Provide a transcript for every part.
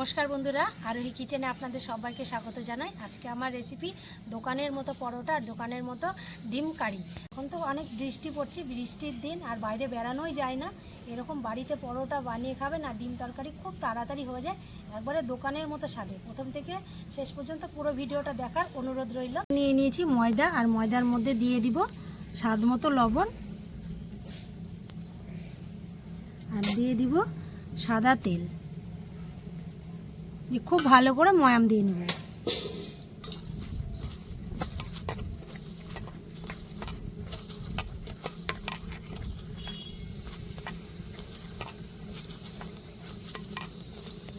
নমস্কার বন্ধুরা, আরোহী কিচেনে আপনাদের সবাইকে স্বাগত জানাই। আজকে আমার রেসিপি দোকানের মতো পরোটা আর দোকানের মতো ডিম কারি। এখন তো অনেক বৃষ্টি পড়ছে, বৃষ্টির দিন আর বাইরে বেড়ানোই যায় না। এরকম বাড়িতে পরোটা বানিয়ে খাবেন আর ডিম তরকারি খুব তাড়াতাড়ি হয়ে যায়, একবারে দোকানের মতো স্বাদে। প্রথম থেকে শেষ পর্যন্ত পুরো ভিডিওটা দেখার অনুরোধ রইল। নিয়ে নিয়েছি ময়দা আর ময়দার মধ্যে দিয়ে দিব স্বাদ মতো লবণ। আর দিয়ে দিব সাদা তেল। দিয়ে খুব ভালো করে ময়াম দিয়ে নেব।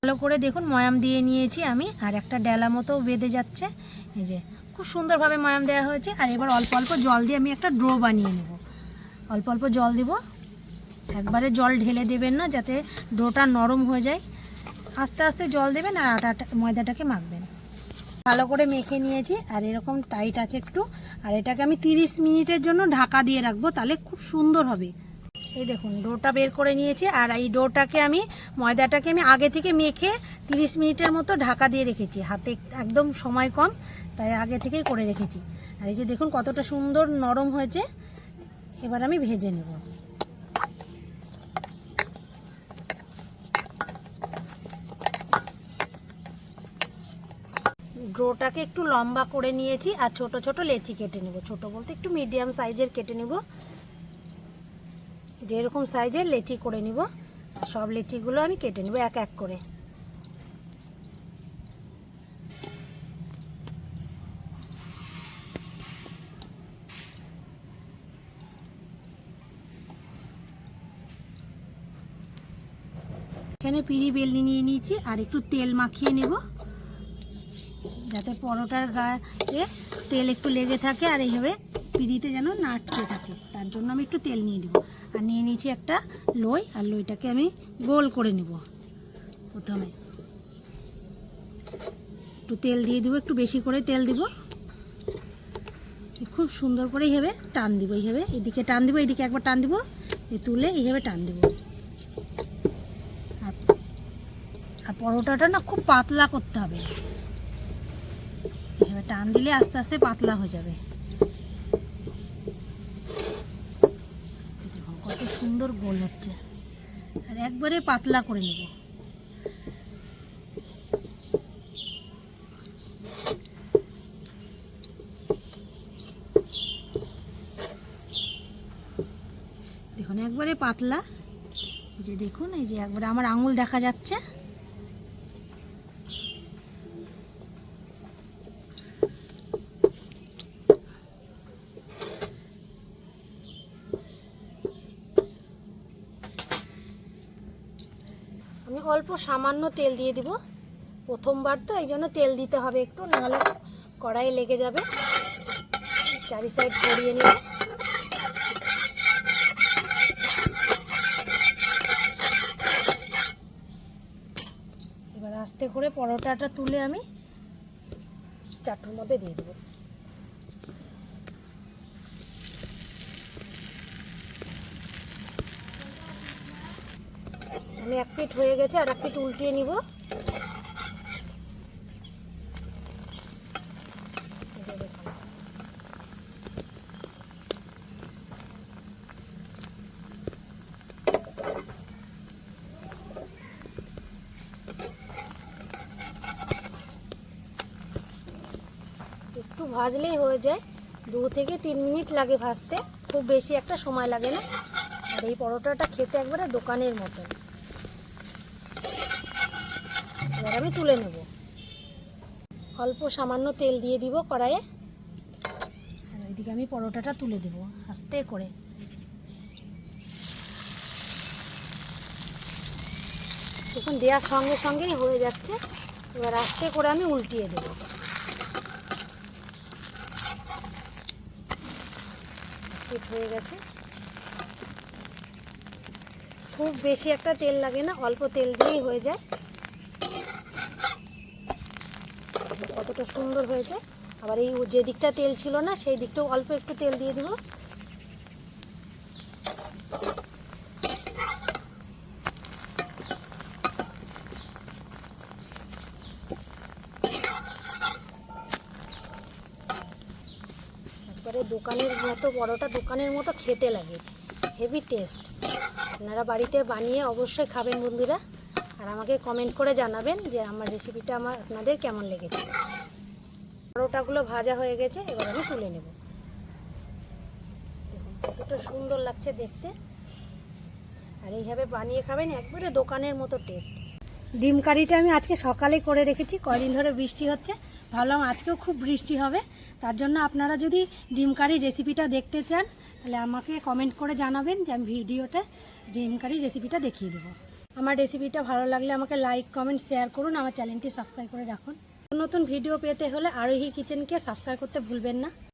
ভালো করে দেখুন ময়াম দিয়ে নিয়েছি আমি, আর একটা ডেলা মতো বেঁধে যাচ্ছে। এই যে, খুব সুন্দরভাবে ময়াম দেওয়া হয়েছে, আর এবার অল্প অল্প জল দিয়ে আমি একটা ড্রো বানিয়ে নেব। অল্প অল্প জল দিব। একবারে জল ঢেলে দেবেন না, যাতে ডোটা নরম হয়ে যায়। আস্তে আস্তে জল দেবেন আর আটা ময়দাটাকে মাখবেন। ভালো করে মেখে নিয়েছি, আর এরকম টাইট আছে একটু। আর এটাকে আমি 30 মিনিটের জন্য ঢাকা দিয়ে রাখব, তাহলে খুব সুন্দর হবে। এই দেখুন, ডোটা বের করে নিয়েছি, আর এই ডোটাকে আমি, ময়দাটাকে আমি আগে থেকে মেখে 30 মিনিটের মতো ঢাকা দিয়ে রেখেছি। হাতে একদম সময় কম, তাই আগে থেকেই করে রেখেছি। আর এই যে দেখুন, কতটা সুন্দর নরম হয়েছে। এবার আমি ভেজে নেব। ড্রোটাকে একটু লম্বা করে নিয়েছি আর ছোট ছোট লেচি কেটে নেব। ছোট বলতে একটু মিডিয়াম সাইজের কেটে নেব। যে এরকম সাইজের লেচি করে নিব। সব লেচিগুলো আমি কেটে নেব এক এক করে। এখানে পিড়ি বেলনি নিয়ে নিয়েছি আর একটু তেল মাখিয়ে নেব। যাতে পরোটার গায়ে তেল একটু লেগে থাকে আর এইভাবে পিড়িতে যেন না আটকে থাকে। তার জন্য আমি একটু তেল নিয়ে নেব। আর নিয়ে নিয়েছি একটা লই, আর লইটাকে আমি গোল করে নেব প্রথমে। একটু তেল দিয়ে দেবো, একটু বেশি করে তেল দিব। খুব সুন্দর করে এইভাবে টান দিব, এইভাবে এদিকে টান দিব, এদিকে একবার টান দিব তুলে এইভাবে টান দিব। আর পরোটাটা না খুব পাতলা করতে হবে। এবার টান দিলে আস্তে আস্তে পাতলা হয়ে যাবে। কত সুন্দর গোল হচ্ছে। আর একবারে পাতলা করে নেব। দেখুন, একবারে পাতলা। যে দেখুন, এই যে একবারে আমার আঙুল দেখা যাচ্ছে। আমি অল্প সামান্য তেল দিয়ে দিব। প্রথমবার তো, এই জন্য তেল দিতে হবে একটু, নাহলে কড়াই লেগে যাবে। চারি সাইড ছড়িয়ে নিয়ে। এবার আস্তে করে পরোটাটা তুলে আমি চাটুর মধ্যে দিয়ে দেবো। আমি এক পিঠ হয়ে গেছে, আর এক পিঠ উল্টিয়ে নিব। একটু ভাজলেই হয়ে যায়। দু থেকে তিন মিনিট লাগে ভাজতে, খুব বেশি একটা সময় লাগে না। আর এই পরোটাটা খেতে একবারে দোকানের মতন। এবার আমি তুলে নেব। অল্প সামান্য তেল দিয়ে দিব কড়াইয়ে। আর ওইদিকে আমি পরোটাটা তুলে দেব আস্তে করে। দেখুন, দেওয়ার সঙ্গে সঙ্গেই হয়ে যাচ্ছে। এবার আস্তে করে আমি উল্টিয়ে দেব। হয়ে গেছে। খুব বেশি একটা তেল লাগে না, অল্প তেল দিয়েই হয়ে যায়। দেখো কতটা সুন্দর হয়েছে। আবার এই যে দিকটা তেল ছিল না, সেই দিকটাও অল্প একটু তেল দিয়ে দেবো। একবারে দোকানের মতো বড়টা দোকানের মতো খেতে লাগে। হেভি টেস্ট আপনারা বাড়িতে বানিয়ে অবশ্যই খাবেন বন্ধুরা। আর আমাকে কমেন্ট করে জানাবেন যে আমার রেসিপিটা আমার আপনাদের কেমন লেগেছে। পরোটাগুলো ভাজা হয়ে গেছে, এবার আমি তুলে নেব। দেখুন, কতটা সুন্দর লাগছে দেখতে। আর এইভাবে বানিয়ে খাবেন, একবারে দোকানের মতো টেস্ট ডিম কারিটা আমি আজকে সকালে করে রেখেছি, কয়দিন ধরে বৃষ্টি হচ্ছে। ভাবলাম আজকেও খুব বৃষ্টি হবে, তার জন্য আপনারা যদি ডিম কারি রেসিপিটা দেখতে চান, তাহলে আমাকে কমেন্ট করে জানাবেন যে আমি ভিডিওটা ডিম কারি রেসিপিটা দেখিয়ে দেবো। আমার রেসিপিটা ভালো লাগলে আমাকে লাইক কমেন্ট শেয়ার করুন। আমার চ্যানেলটি সাবস্ক্রাইব করে রাখুন। নতুন ভিডিও পেতে হলে আরোহী কিচেনকে সাবস্ক্রাইব করতে ভুলবেন না।